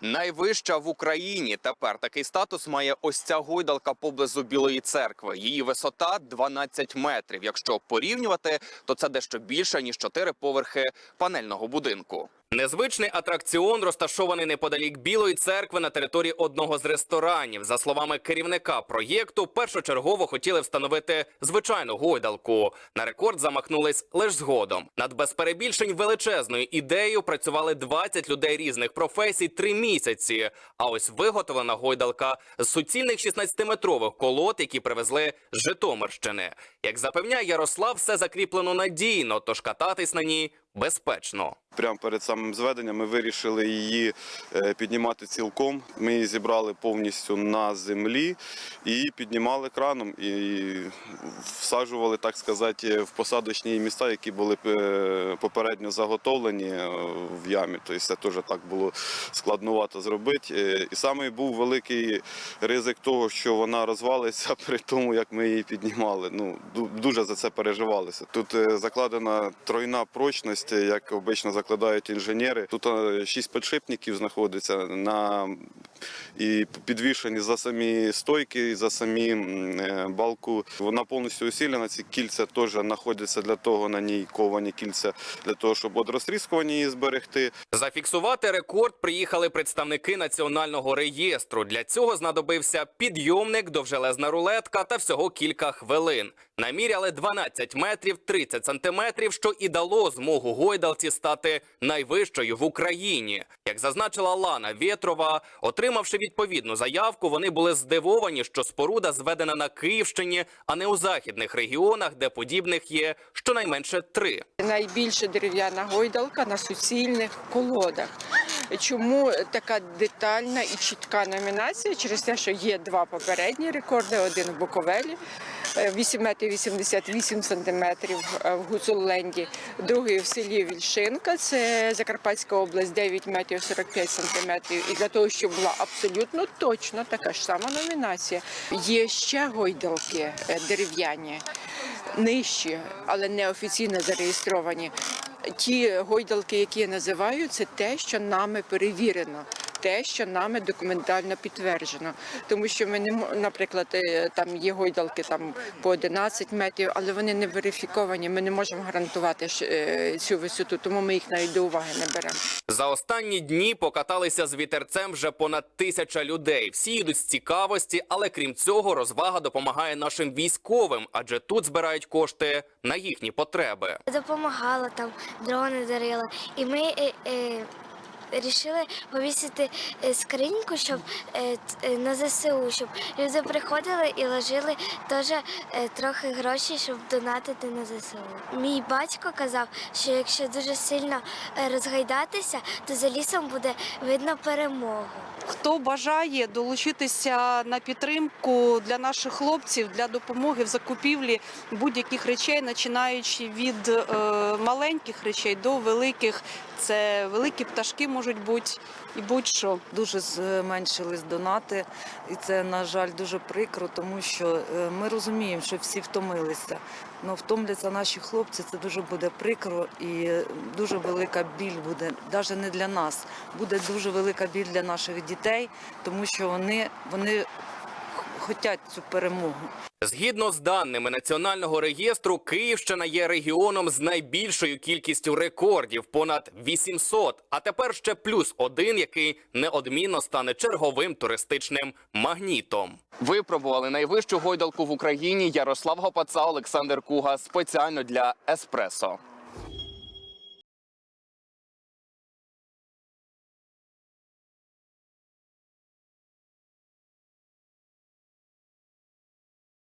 Найвища в Україні тепер такий статус має ось ця гойдалка поблизу Білої церкви. Її висота 12 метрів. Якщо порівнювати, то це дещо більше ніж чотири поверхи панельного будинку. Незвичний атракціон розташований неподалік Білої церкви на території одного з ресторанів. За словами керівника проєкту, першочергово хотіли встановити звичайну гойдалку. На рекорд замахнулись лише згодом. Над без перебільшень величезною ідеєю працювали 20 людей різних професій три місяці. А ось виготовлена гойдалка з суцільних 16-метрових колод, які привезли з Житомирщини. Як запевняє Ярослав, все закріплено надійно, тож кататись на ній безпечно. Прямо перед самим зведенням ми вирішили її е, піднімати цілком. Ми її зібрали повністю на землі і піднімали краном і всаджували, так сказати, в посадочні міста, які були е, попередньо заготовлені е, в ямі. Тобто це теж так було складнувато зробити. І саме був великий ризик того, що вона розвалиться при тому, як ми її піднімали. Ну дуже за це переживалися. Тут закладена тройна прочність, як обично закладають інженери. Тут е, шість підшипників знаходиться на і підвішені за самі стойки, за самі е, балку. Вона повністю усилена. Ці кільця теж знаходяться для того на ній ковані кільця для того, щоб від розтріскування її зберегти. Зафіксувати рекорд приїхали представники національного реєстру. Для цього знадобився підйомник, довжелезна рулетка та всього кілька хвилин. Наміряли 12 метрів 30 сантиметрів, що і дало змогу гойдалці стати найвищою в Україні. Як зазначила Лана Вєтрова, отримавши відповідну заявку, вони були здивовані, що споруда зведена на Київщині, а не у західних регіонах, де подібних є щонайменше три. Найбільша дерев'яна гойдалка на суцільних колодах. Чому така детальна і чітка номінація? Через те, що є два попередні рекорди: один в Буковелі. е, 8 метрів 88 сантиметрів е, в Гуцулленді, другий в селі Вільшинка, це Закарпатська область, 9 метрів 45 сантиметрів. І для того, щоб була абсолютно точно така ж сама номінація. Є ще гойдалки е, дерев'яні, нижчі, але неофіційно зареєстровані. Ті гойдалки, які я називаю, це те, що нами перевірено. Те, що нами документально підтверджено, тому що ми не мо- наприклад, е, там є гойдалки там по 11 метрів, але вони не верифіковані. Ми не можемо гарантувати е, цю висоту, тому ми їх навіть до уваги не беремо. За останні дні покаталися з вітерцем вже понад тисяча людей. Всі йдуть з цікавості, але крім цього, розвага допомагає нашим військовим, адже тут збирають кошти на їхні потреби. допомагала там, дрони дарила. І ми е, рішили повісити е, скриньку, щоб е, е, на ЗСУ, щоб люди приходили і ложили теж трохи грошей, щоб донатити на ЗСУ. Мій батько казав, що якщо дуже сильно розгайдатися, то за лісом буде видно перемогу. Хто бажає долучитися на підтримку для наших хлопців для допомоги в закупівлі будь-яких речей, починаючи від е, маленьких речей до великих, це великі пташки можуть бути і будь-що. Дуже зменшились донати, і це, на жаль, дуже прикро, тому що е, ми розуміємо, що всі втомилися. Але втомляться наші хлопці, це дуже буде прикро і дуже велика біль буде, навіть не для нас. Буде дуже велика біль для наших дітей, тому що вони, вони хочуть цю перемогу. Згідно з даними національного реєстру, Київщина є регіоном з найбільшою кількістю рекордів понад 800, А тепер ще плюс один, який неодмінно стане черговим туристичним магнітом. Випробували найвищу гойдалку в Україні Ярослав Гопаца, Олександр Куга спеціально для Еспресо.